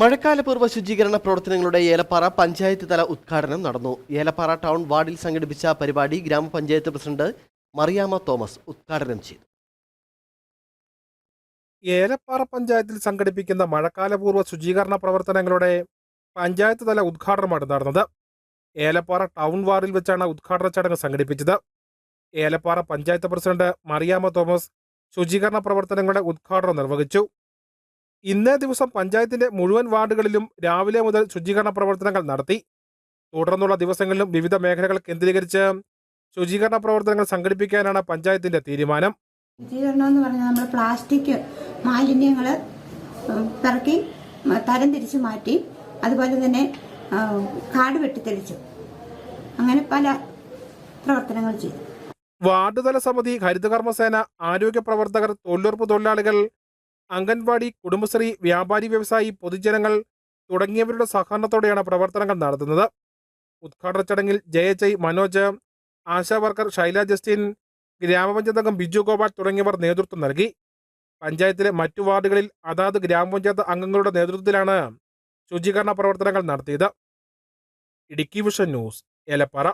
മഴക്കാലപൂർവ ശുചീകരണ പ്രവർത്തനങ്ങളുടെ ഏലപ്പാറ പഞ്ചായത്ത് തല ഉദ്ഘാടനം നടന്നു. ഏലപ്പാറ ടൗൺ വാർഡിൽ സംഘടിപ്പിച്ച പരിപാടി ഗ്രാമപഞ്ചായത്ത് പ്രസിഡന്റ് മറിയാമ തോമസ് ഉദ്ഘാടനം ചെയ്തു. ഏലപ്പാറ പഞ്ചായത്തിൽ സംഘടിപ്പിക്കുന്ന മഴക്കാലപൂർവ ശുചീകരണ പ്രവർത്തനങ്ങളുടെ പഞ്ചായത്ത് തല ഉദ്ഘാടനമാണ് നടന്നത്. ഏലപ്പാറ ടൗൺ വാർഡിൽ വെച്ചാണ് ഉദ്ഘാടന ചടങ്ങ് സംഘടിപ്പിച്ചത്. ഏലപ്പാറ പഞ്ചായത്ത് പ്രസിഡന്റ് മറിയാമ തോമസ് ശുചീകരണ പ്രവർത്തനങ്ങളുടെ ഉദ്ഘാടനം നിർവഹിച്ചു. ഇന്നേ ദിവസം പഞ്ചായത്തിന്റെ മുഴുവൻ വാർഡുകളിലും രാവിലെ മുതൽ ശുചീകരണ പ്രവർത്തനങ്ങൾ നടത്തി. തുടർന്നുള്ള ദിവസങ്ങളിലും വിവിധ മേഖലകൾ കേന്ദ്രീകരിച്ച് ശുചീകരണ പ്രവർത്തനങ്ങൾ സംഘടിപ്പിക്കാനാണ് പഞ്ചായത്തിന്റെ തീരുമാനം. ശുചീകരണം എന്ന് പറഞ്ഞാൽ നമ്മൾ പ്ലാസ്റ്റിക് മാലിന്യങ്ങൾ പിറക്കി തരംതിരിച്ച് മാറ്റി അതുപോലെ തന്നെ കാട് വെട്ടിത്തെളിച്ചു അങ്ങനെ പല പ്രവർത്തനങ്ങൾ ചെയ്തു. വാർഡ് തല സമിതി ഹരിതകർമ്മസേന ആരോഗ്യ പ്രവർത്തകർ തൊഴിലുറപ്പ് തൊഴിലാളികൾ അംഗൻവാടി കുടുംബശ്രീ വ്യാപാരി വ്യവസായി പൊതുജനങ്ങൾ തുടങ്ങിയവരുടെ സഹകരണത്തോടെയാണ് പ്രവർത്തനങ്ങൾ നടത്തുന്നത്. ഉദ്ഘാടന ചടങ്ങിൽ ജയചൈ Manoj ASHA worker Shaila Justin ഗ്രാമപഞ്ചായത്ത് അംഗം ബിജു ഗോപാൽ തുടങ്ങിയവർ നേതൃത്വം നൽകി. പഞ്ചായത്തിലെ മറ്റു വാർഡുകളിൽ അതാത് ഗ്രാമപഞ്ചായത്ത് അംഗങ്ങളുടെ നേതൃത്വത്തിലാണ് ശുചീകരണ പ്രവർത്തനങ്ങൾ നടത്തിയത്. Idukki vision news Elappara.